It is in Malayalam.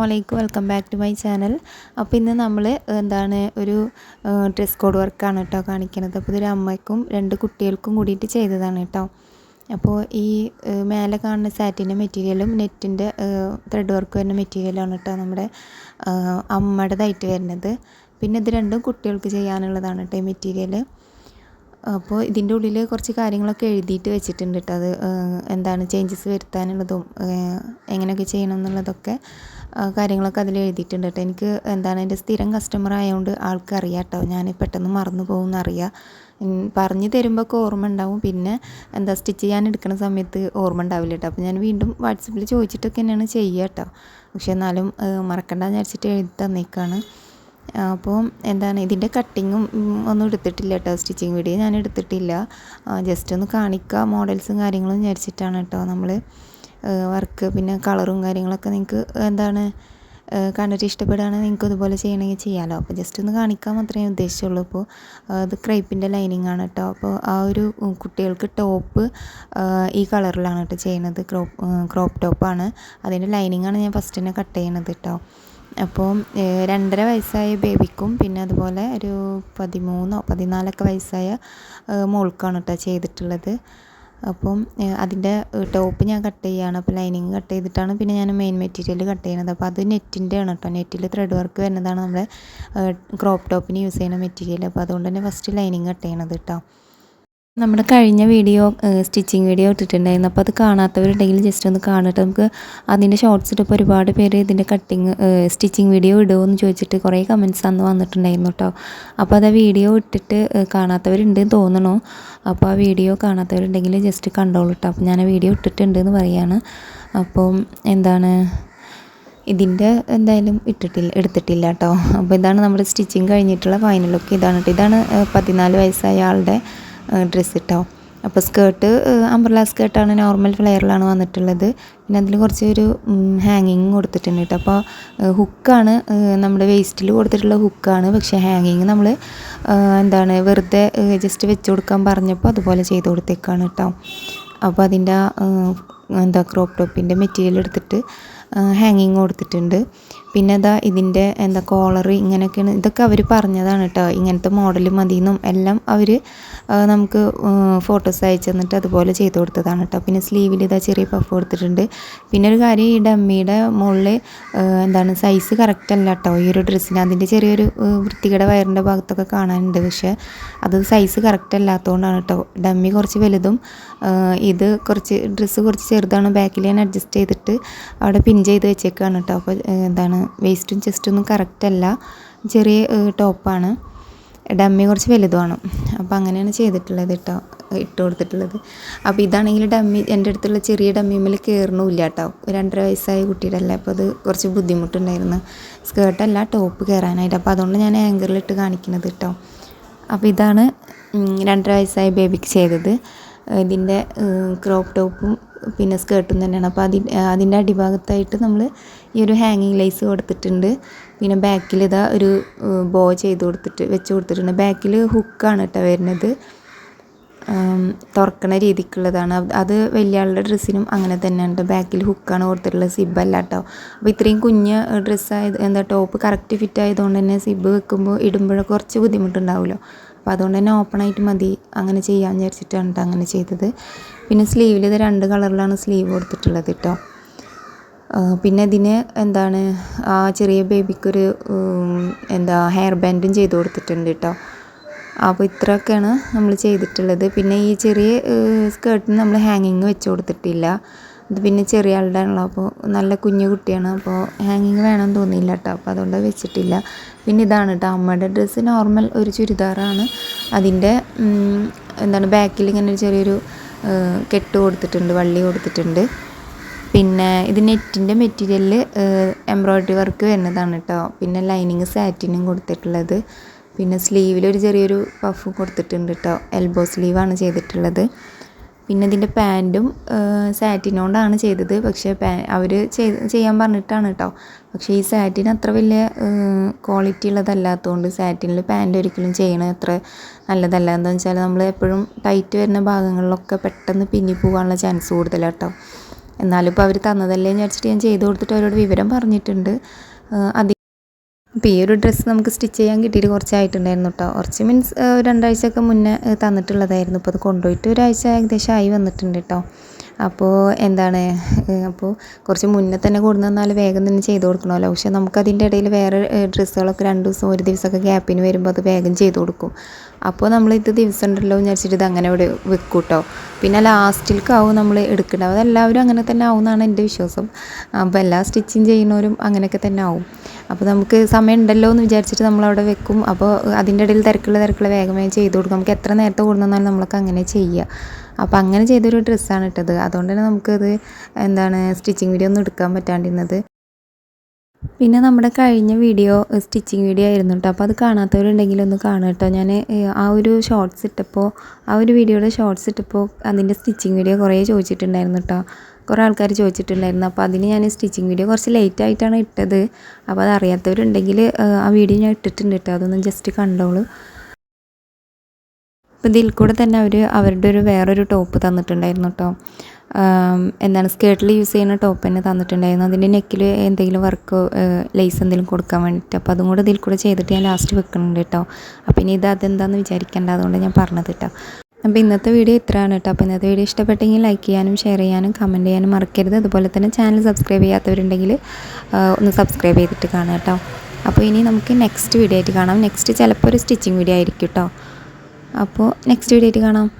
അസ്സാം വലൈക്കും welcome back to my channel അപ്പോൾ ഇന്ന് നമ്മൾ എന്താണ് ഒരു ഡ്രസ് കോഡ് വർക്കാണ് കേട്ടോ കാണിക്കുന്നത് അപ്പോൾ ഇതൊരു അമ്മയ്ക്കും രണ്ട് കുട്ടികൾക്കും കൂടിയിട്ട് ചെയ്തതാണ് കേട്ടോ അപ്പോൾ ഈ മേലെ കാണുന്ന സാറ്റിന്റെ മെറ്റീരിയലും നെറ്റിന്റെ ത്രെഡ് വർക്ക് വരുന്ന മെറ്റീരിയലാണ് കേട്ടോ നമ്മുടെ അമ്മയുടേതായിട്ട് വരുന്നത്. പിന്നെ ഇത് രണ്ടും കുട്ടികൾക്ക് ചെയ്യാനുള്ളതാണ് കേട്ടോ ഈ മെറ്റീരിയൽ അപ്പോൾ ഇതിന്റെ ഉള്ളിൽ കുറച്ച് കാര്യങ്ങളൊക്കെ എഴുതിയിട്ട് വെച്ചിട്ടുണ്ട് കേട്ടോ. അത് എന്താണ് ചേഞ്ചസ് വരുത്താനുള്ളതും എങ്ങനെയൊക്കെ ചെയ്യണം എന്നുള്ളതൊക്കെ കാര്യങ്ങളൊക്കെ അതിൽ എഴുതിയിട്ടുണ്ട് കേട്ടോ. എനിക്ക് എന്താണ് എന്റെ സ്ഥിരം കസ്റ്റമർ ആയതുകൊണ്ട് ആൾക്കറിയാം കേട്ടോ. ഞാൻ പെട്ടെന്ന് മറന്നു പോകുമെന്നറിയാം പറഞ്ഞു തരുമ്പോൾ ഓർമ്മ ഉണ്ടാവും. പിന്നെ എന്താ സ്റ്റിച്ച് ചെയ്യാൻ എടുക്കുന്ന സമയത്ത് ഓർമ്മ ഉണ്ടാവില്ല കേട്ടോ. അപ്പോൾ ഞാൻ വീണ്ടും വാട്സപ്പിൽ ചോദിച്ചിട്ടൊക്കെ തന്നെയാണ് ചെയ്യുക കേട്ടോ. പക്ഷെ എന്നാലും മറക്കണ്ടെന്ന് വിചാരിച്ചിട്ട് എഴുതി തന്നേക്കാണ്. അപ്പോൾ എന്താണ് ഇതിന്റെ കട്ടിങ്ങും ഒന്നും എടുത്തിട്ടില്ല കേട്ടോ സ്റ്റിച്ചിങ് വീഡിയോ ഞാൻ എടുത്തിട്ടില്ല. ജസ്റ്റ് ഒന്ന് കാണിക്കുക മോഡൽസും കാര്യങ്ങളും വിചാരിച്ചിട്ടാണ് കേട്ടോ നമ്മൾ വർക്ക് പിന്നെ കളറും കാര്യങ്ങളൊക്കെ നിങ്ങൾക്ക് എന്താണ് കണ്ടിട്ട് ഇഷ്ടപ്പെടുകയാണെങ്കിൽ നിങ്ങൾക്ക് ഇതുപോലെ ചെയ്യണമെങ്കിൽ ചെയ്യാമല്ലോ അപ്പോൾ ജസ്റ്റ് ഒന്ന് കാണിക്കാൻ മാത്രമേ ഉദ്ദേശിച്ചുള്ളൂ. ഇപ്പോൾ അത് ക്രൈപ്പിന്റെ ലൈനിങ് ആണ് കേട്ടോ അപ്പോൾ ആ ഒരു കുട്ടികൾക്ക് ടോപ്പ് ഈ കളറിലാണ് കേട്ടോ ചെയ്യുന്നത്. ക്രോപ്പ് ക്രോപ്പ് ടോപ്പാണ് അതിന്റെ ലൈനിങ് ആണ് ഞാൻ ഫസ്റ്റ് തന്നെ കട്ട് ചെയ്യണത് കേട്ടോ അപ്പോൾ രണ്ടര വയസ്സായ ബേബിക്കും പിന്നെ അതുപോലെ ഒരു പതിമൂന്നോ പതിനാലൊക്കെ വയസ്സായ മോൾക്കാണ് കേട്ടോ ചെയ്തിട്ടുള്ളത്. അപ്പം അതിന്റെ ടോപ്പ് ഞാൻ കട്ട് ചെയ്യുകയാണ് അപ്പോൾ ലൈനിങ് കട്ട് ചെയ്തിട്ടാണ് പിന്നെ ഞാൻ മെയിൻ മെറ്റീരിയൽ കട്ട് ചെയ്യുന്നത്. അപ്പോൾ അത് നെറ്റിന്റെ ആണ് കേട്ടോ നെറ്റിൽ ത്രെഡ് വർക്ക് വരുന്നതാണ് നമ്മുടെ ക്രോപ്പ് ടോപ്പിന് യൂസ് ചെയ്യുന്ന മെറ്റീരിയൽ. അപ്പോൾ അതുകൊണ്ട് തന്നെ ഫസ്റ്റ് ലൈനിങ് കട്ട് ചെയ്യണത് കേട്ടോ നമ്മുടെ കഴിഞ്ഞ വീഡിയോ സ്റ്റിച്ചിങ് വീഡിയോ ഇട്ടിട്ടുണ്ടായിരുന്നു. അപ്പോൾ അത് കാണാത്തവരുണ്ടെങ്കിൽ ജസ്റ്റ് ഒന്ന് കാണട്ടെ. നമുക്ക് അതിന്റെ ഷോർട്സ് ഇട്ടപ്പോൾ ഒരുപാട് പേര് ഇതിന്റെ കട്ടിങ് സ്റ്റിച്ചിങ് വീഡിയോ ഇടുമോ എന്ന് ചോദിച്ചിട്ട് കുറേ കമൻസ് അന്ന് വന്നിട്ടുണ്ടായിരുന്നു കേട്ടോ അപ്പോൾ അത് ആ വീഡിയോ ഇട്ടിട്ട് കാണാത്തവരുണ്ട് തോന്നണോ. അപ്പോൾ ആ വീഡിയോ കാണാത്തവരുണ്ടെങ്കിൽ ജസ്റ്റ് കണ്ടോളൂ കേട്ടോ അപ്പോൾ ഞാൻ ആ വീഡിയോ ഇട്ടിട്ടുണ്ട് എന്ന് പറയാണ്. അപ്പം എന്താണ്? ഇതിന്റെ എന്തായാലും ഇട്ടിട്ടില്ല എടുത്തിട്ടില്ല കേട്ടോ അപ്പോൾ ഇതാണ് നമ്മുടെ സ്റ്റിച്ചിങ് കഴിഞ്ഞിട്ടുള്ള ഫൈനൽ ലുക്ക് ഇതാണ് കേട്ടോ ഇതാണ് പതിനാല് വയസ്സായ ആളുടെ ഡ്രസ്സ് കേട്ടോ അപ്പോൾ സ്കേർട്ട് അംബ്രല സ്കേർട്ടാണ് നോർമൽ ഫ്ലെയറിലാണ് വന്നിട്ടുള്ളത്. പിന്നെ അതിൽ കുറച്ച് ഒരു ഹാങ്ങിങ് കൊടുത്തിട്ടുണ്ട് കേട്ടോ അപ്പോൾ ഹുക്കാണ് നമ്മുടെ വേസ്റ്റിൽ കൊടുത്തിട്ടുള്ള ഹുക്കാണ് പക്ഷേ ഹാങ്ങിങ് നമ്മൾ എന്താണ് വെറുതെ ജസ്റ്റ് വെച്ച് കൊടുക്കാൻ പറഞ്ഞപ്പോൾ അതുപോലെ ചെയ്ത് കൊടുത്തേക്കാണ് കേട്ടോ അപ്പോൾ അതിന്റെ എന്താ ക്രോപ്പ് ടോപ്പിന്റെ മെറ്റീരിയൽ എടുത്തിട്ട് ഹാങ്ങിങ് കൊടുത്തിട്ടുണ്ട്. പിന്നെ അതാ ഇതിന്റെ എന്താ കോളർ ഇങ്ങനെയൊക്കെയാണ് ഇതൊക്കെ അവർ പറഞ്ഞതാണ് കേട്ടോ ഇങ്ങനത്തെ മോഡൽ മതിയെന്നും എല്ലാം അവർ നമുക്ക് ഫോട്ടോസ് അയച്ചു തന്നിട്ട് അതുപോലെ ചെയ്ത് കൊടുത്തതാണ് കേട്ടോ പിന്നെ സ്ലീവിൽ ഇതാ ചെറിയ പഫ് കൊടുത്തിട്ടുണ്ട്. പിന്നെ ഒരു കാര്യം ഈ ഡമ്മിയുടെ മുകളിൽ എന്താണ് സൈസ് കറക്റ്റ് അല്ല കേട്ടോ ഈ ഒരു ഡ്രസ്സിന് അതിന്റെ ചെറിയൊരു വൃത്തികേട വയറിന്റെ ഭാഗത്തൊക്കെ കാണാനുണ്ട്. പക്ഷേ അത് സൈസ് കറക്റ്റ് അല്ലാത്തതുകൊണ്ടാണ് കേട്ടോ ഡമ്മി കുറച്ച് വലുതും ഇത് കുറച്ച് ഡ്രസ്സ് കുറച്ച് ചെറുതാണ്. ബാക്കിൽ ഞാൻ അഡ്ജസ്റ്റ് ചെയ്തിട്ട് അവിടെ പിൻ ചെയ്ത് വെച്ചേക്കാണ് കേട്ടോ അപ്പോൾ എന്താണ് വേസ്റ്റും ചെസ്റ്റൊന്നും കറക്റ്റ് അല്ല. ചെറിയ ടോപ്പാണ് ഡമ്മി കുറച്ച് വലുതുമാണ്. അപ്പോൾ അങ്ങനെയാണ് ചെയ്തിട്ടുള്ളത് കേട്ടോ ഇട്ട് കൊടുത്തിട്ടുള്ളത്. അപ്പോൾ ഇതാണെങ്കിൽ ഡമ്മി എന്റെ അടുത്തുള്ള ചെറിയ ഡമ്മിമ്മൽ കയറണമില്ല കേട്ടോ രണ്ടര വയസ്സായ കുട്ടിയുടെ അല്ലേ അപ്പോൾ അത് കുറച്ച് ബുദ്ധിമുട്ടുണ്ടായിരുന്നു. സ്കേർട്ടല്ല ടോപ്പ് കയറാനായിട്ട് അപ്പോൾ അതുകൊണ്ട് ഞാൻ ആങ്കറിലിട്ട് കാണിക്കുന്നത് കേട്ടോ അപ്പോൾ ഇതാണ് രണ്ടര വയസ്സായ ബേബിക്ക് ചെയ്തത്. ഇതിന്റെ ക്രോപ്പ് ടോപ്പും പിന്നെ സ്കേർട്ടും തന്നെയാണ്. അപ്പോൾ അതി അതിന്റെ അടിഭാഗത്തായിട്ട് നമ്മൾ ഈ ഒരു ഹാങ്ങിങ് ലൈസ് കൊടുത്തിട്ടുണ്ട്. പിന്നെ ബാക്കിൽ ഇതാ ഒരു ബോ ചെയ്ത് കൊടുത്തിട്ട് വെച്ച് കൊടുത്തിട്ടുണ്ട്. ബാക്കിൽ ഹുക്കാണ് കേട്ടോ വരുന്നത്. തുറക്കണ രീതിക്കുള്ളതാണ്. അത് വലിയ ആളുടെ ഡ്രസ്സിനും അങ്ങനെ തന്നെയാണ് ബാക്കിൽ ഹുക്കാണ് കൊടുത്തിട്ടുള്ളത് സിബ് അല്ല കേട്ടോ അപ്പോൾ ഇത്രയും കുഞ്ഞ് ഡ്രസ്സായത് എന്താ ടോപ്പ് കറക്റ്റ് ഫിറ്റ് ആയതുകൊണ്ട് തന്നെ സിബ് വെക്കുമ്പോൾ ഇടുമ്പോഴൊക്കെ കുറച്ച് ബുദ്ധിമുട്ടുണ്ടാവുമല്ലോ അപ്പോൾ അതുകൊണ്ട് തന്നെ ഓപ്പൺ ആയിട്ട് മതി. അങ്ങനെ ചെയ്യാമെന്ന് വിചാരിച്ചിട്ടാണ് അങ്ങനെ ചെയ്തത്. പിന്നെ സ്ലീവിൽ ഇത് രണ്ട് കളറിലാണ് സ്ലീവ് കൊടുത്തിട്ടുള്ളത് കേട്ടോ പിന്നെ ഇതിന് എന്താണ് ആ ചെറിയ ബേബിക്കൊരു എന്താ ഹെയർ ബാൻഡും ചെയ്ത് കൊടുത്തിട്ടുണ്ട് കേട്ടോ അപ്പോൾ ഇത്രയൊക്കെയാണ് നമ്മൾ ചെയ്തിട്ടുള്ളത്. പിന്നെ ഈ ചെറിയ സ്കേർട്ടിന് നമ്മൾ ഹാങ്ങിങ് വെച്ച് കൊടുത്തിട്ടില്ല. ഇത് പിന്നെ ചെറിയ ആളുടെ ആണല്ലോ. അപ്പോൾ നല്ല കുഞ്ഞു കുട്ടിയാണ്. അപ്പോൾ ഹാങ്ങിങ് വേണമെന്ന് തോന്നിയില്ല കേട്ടോ അപ്പോൾ അതുകൊണ്ട് വെച്ചിട്ടില്ല. പിന്നെ ഇതാണ് കേട്ടോ അമ്മയുടെ ഡ്രസ്സ് നോർമൽ ഒരു ചുരിദാറാണ്. അതിന്റെ എന്താണ് ബാക്കിൽ ഇങ്ങനെ ഒരു ചെറിയൊരു കെട്ട് കൊടുത്തിട്ടുണ്ട് വള്ളി കൊടുത്തിട്ടുണ്ട്. പിന്നെ ഇത് നെറ്റിന്റെ മെറ്റീരിയലിൽ എംബ്രോയ്ഡറി വർക്ക് വരുന്നതാണ് കേട്ടോ പിന്നെ ലൈനിങ് സാറ്റിനും കൊടുത്തിട്ടുള്ളത്. പിന്നെ സ്ലീവിലൊരു ചെറിയൊരു പഫ് കൊടുത്തിട്ടുണ്ട് കേട്ടോ എൽബോ സ്ലീവാണ് ചെയ്തിട്ടുള്ളത്. പിന്നെ ഇതിന്റെ പാന്റും സാറ്റിനോണ്ടാണ് ചെയ്തത്. പക്ഷേ അവർ ചെയ്യാൻ പറഞ്ഞിട്ടാണ് കേട്ടോ പക്ഷേ ഈ സാറ്റിൻ അത്ര വലിയ ക്വാളിറ്റി ഉള്ളതല്ലാത്തതുകൊണ്ട് സാറ്റിനിൽ പാന്റ് ഒരിക്കലും ചെയ്യണത് അത്ര നല്ലതല്ല. എന്താണെന്ന് വെച്ചാൽ നമ്മൾ എപ്പോഴും ടൈറ്റ് വരുന്ന ഭാഗങ്ങളിലൊക്കെ പെട്ടെന്ന് പിന്നി പോകാനുള്ള ചാൻസ് കൂടുതലാണ് കേട്ടോ എന്നാലും ഇപ്പോൾ അവർ തന്നതല്ലേ എന്ന് വെച്ചിട്ട് ഞാൻ ചെയ്ത് കൊടുത്തിട്ട് അവരോട് വിവരം പറഞ്ഞിട്ടുണ്ട്. അധികം അപ്പോൾ ഈ ഒരു ഡ്രസ്സ് നമുക്ക് സ്റ്റിച്ച് ചെയ്യാൻ കിട്ടിയിട്ട് കുറച്ചായിട്ടുണ്ടായിരുന്നു കേട്ടോ കുറച്ച് മീൻസ് രണ്ടാഴ്ചയൊക്കെ മുന്നേ തന്നിട്ടുള്ളതായിരുന്നു. ഇപ്പോൾ അത് കൊണ്ടുപോയിട്ട് ഒരാഴ്ച ഏകദേശം ആയി വന്നിട്ടുണ്ട് കേട്ടോ അപ്പോൾ എന്താണ് അപ്പോൾ കുറച്ച് മുന്നേ തന്നെ കൊണ്ടു തന്നാൽ വേഗം തന്നെ ചെയ്ത് കൊടുക്കണമല്ലോ. പക്ഷേ നമുക്കതിന്റെ ഇടയിൽ വേറെ ഡ്രസ്സുകളൊക്കെ രണ്ട് ദിവസം ഒരു ദിവസമൊക്കെ ഗ്യാപ്പിന് വരുമ്പോൾ അത് വേഗം ചെയ്ത് കൊടുക്കും. അപ്പോൾ നമ്മൾ ഇത് ദിവസം ഉണ്ടല്ലോ വിചാരിച്ചിട്ട് ഇത് അങ്ങനെ ഇവിടെ വെക്കും കേട്ടോ പിന്നെ ലാസ്റ്റിലേക്കാവും നമ്മൾ എടുക്കേണ്ടത്. അതെല്ലാവരും അങ്ങനെ തന്നെ ആവും എന്നാണ് എന്റെ വിശ്വാസം. അപ്പോൾ എല്ലാ സ്റ്റിച്ചിങ് ചെയ്യുന്നവരും അങ്ങനെയൊക്കെ തന്നെ ആവും. അപ്പോൾ നമുക്ക് സമയം ഉണ്ടല്ലോ എന്ന് വിചാരിച്ചിട്ട് നമ്മളവിടെ വെക്കും. അപ്പോൾ അതിന്റെ ഇടയിൽ തിരക്കുള്ള തിരക്കുള്ള വേഗം വേഗം ചെയ്ത് കൊടുക്കും. നമുക്ക് എത്ര നേരത്തെ കൊണ്ടുവന്നാലും നമ്മളൊക്കെ അങ്ങനെ ചെയ്യുക. അപ്പോൾ അങ്ങനെ ചെയ്തൊരു ഡ്രസ്സാണ് ഇട്ടത്. അതുകൊണ്ട് തന്നെ നമുക്കത് എന്താണ് സ്റ്റിച്ചിങ് വീഡിയോ ഒന്നും എടുക്കാൻ പറ്റാണ്ടിരുന്നത്. പിന്നെ നമ്മുടെ കഴിഞ്ഞ വീഡിയോ സ്റ്റിച്ചിങ് വീഡിയോ ആയിരുന്നു കേട്ടോ അപ്പോൾ അത് കാണാത്തവരുണ്ടെങ്കിൽ ഒന്ന് കാണുക കേട്ടോ ഞാൻ ആ ഒരു ഷോർട്സ് ഇട്ടപ്പോൾ ആ ഒരു വീഡിയോയുടെ ഷോർട്സ് ഇട്ടപ്പോൾ അതിന്റെ സ്റ്റിച്ചിങ് വീഡിയോ കുറേ ചോദിച്ചിട്ടുണ്ടായിരുന്നു കേട്ടോ കുറേ ആൾക്കാർ ചോദിച്ചിട്ടുണ്ടായിരുന്നു. അപ്പോൾ അതിന് ഞാൻ സ്റ്റിച്ചിങ് വീഡിയോ കുറച്ച് ലേറ്റ് ആയിട്ടാണ് ഇട്ടത്. അപ്പോൾ അത് അറിയാത്തവരുണ്ടെങ്കിൽ ആ വീഡിയോ ഞാൻ ഇട്ടിട്ടുണ്ട് കേട്ടോ അതൊന്നും ജസ്റ്റ് കണ്ടോളൂ. അപ്പോൾ ഇതിൽ കൂടെ തന്നെ അവർ അവരുടെ ഒരു വേറൊരു ടോപ്പ് തന്നിട്ടുണ്ടായിരുന്നു കേട്ടോ എന്താണ് സ്കേർട്ടിൽ യൂസ് ചെയ്യുന്ന ടോപ്പ് തന്നെ തന്നിട്ടുണ്ടായിരുന്നു. അതിന്റെ നെക്കിൽ എന്തെങ്കിലും വർക്ക് ലേസ് എന്തെങ്കിലും കൊടുക്കാൻ വേണ്ടിയിട്ട്. അപ്പോൾ അതും കൂടെ ഇതിൽ കൂടെ ചെയ്തിട്ട് ഞാൻ ലാസ്റ്റ് വെക്കുന്നുണ്ട് കേട്ടോ അപ്പോൾ ഇനി ഇത് അതെന്താണെന്ന് വിചാരിക്കേണ്ട അതുകൊണ്ട് ഞാൻ പറഞ്ഞത് കേട്ടോ അപ്പോൾ ഇന്നത്തെ വീഡിയോ ഇത്രയാണ് കേട്ടോ അപ്പോൾ ഇന്നത്തെ വീഡിയോ ഇഷ്ടപ്പെട്ടെങ്കിൽ ലൈക്ക് ചെയ്യാനും ഷെയർ ചെയ്യാനും കമന്റ് ചെയ്യാനും മറക്കരുത്. അതുപോലെ തന്നെ ചാനൽ സബ്സ്ക്രൈബ് ചെയ്യാത്തവരുണ്ടെങ്കിൽ ഒന്ന് സബ്സ്ക്രൈബ് ചെയ്തിട്ട് കാണാം കേട്ടോ അപ്പോൾ ഇനി നമുക്ക് നെക്സ്റ്റ് വീഡിയോ ആയിട്ട് കാണാം. നെക്സ്റ്റ് ചിലപ്പോൾ ഒരു സ്റ്റിച്ചിങ് വീഡിയോ ആയിരിക്കും കേട്ടോ അപ്പോൾ നെക്സ്റ്റ് വീഡിയോ ആയിട്ട് കാണാം.